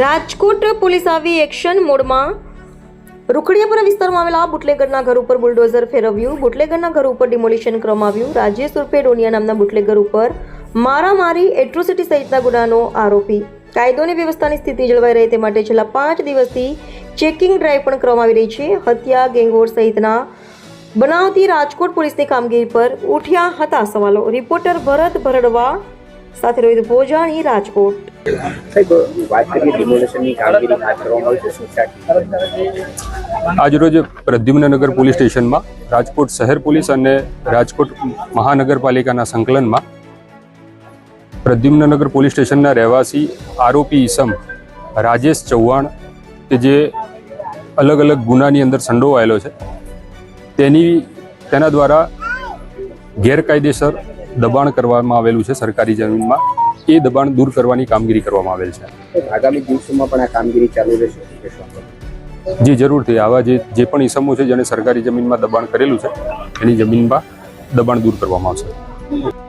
Rajkot police આવી action મોડમાં. રૂખડિયાપુરા વિસ્તારમાં આવેલા બુટલેગરના ઘર ઉપર બુલડોઝર ફેરવ્યું. બુટલેગરના ઘર ઉપર ડિમોલિશન ક્રમાવ્યું રાજેશ ઉર્ફે ડોનિયા નામના બુટલેગર ઉપર મારામારી, એટ્રોસિટી સહિતના ગુનાનો આરોપી. કાયદોની વ્યવસ્થાની સ્થિતિ જળવાઈ રહે તે માટે છેલ્લા પાંચ દિવસથી ચેકિંગ ડ્રાઈવ પણ કરવામાં આવી રહી છે. હત્યા, ગેંગવોર સહિતના બનાવતી રાજકોટ પોલીસની કામગીરી પર ઉઠ્યા હતા સવાલો. રિપોર્ટર ભરત ભરડવા સાથે રોહિત ભોજાણી રાજકોટ. આજરોજ પ્રદ્યુમ્નનગર પોલીસ સ્ટેશનમાં રાજકોટ શહેર પોલીસ અને રાજકોટ મહાનગરપાલિકાના સંકલનમાં પ્રદ્યુમ્નનગર પોલીસ સ્ટેશનના રહેવાસી આરોપી ઈસમ રાજેશ ચૌહાણ કે જે અલગ અલગ ગુનાની અંદર સંડોવાયેલો છે તેની તેના દ્વારા ગેરકાયદેસર દબાણ કરવામાં આવેલું છે સરકારી જમીનમાં. એ દબાણ દૂર કરવાની કામગીરી કરવામાં આવેલ છે. આગામી દિવસોમાં પણ આ કામગીરી ચાલુ રહેશે? જી જરૂરથી આવા જે જે પણ ઈસમો છે જેને સરકારી જમીનમાં દબાણ કરેલું છે એની જમીનમાં દબાણ દૂર કરવામાં આવશે.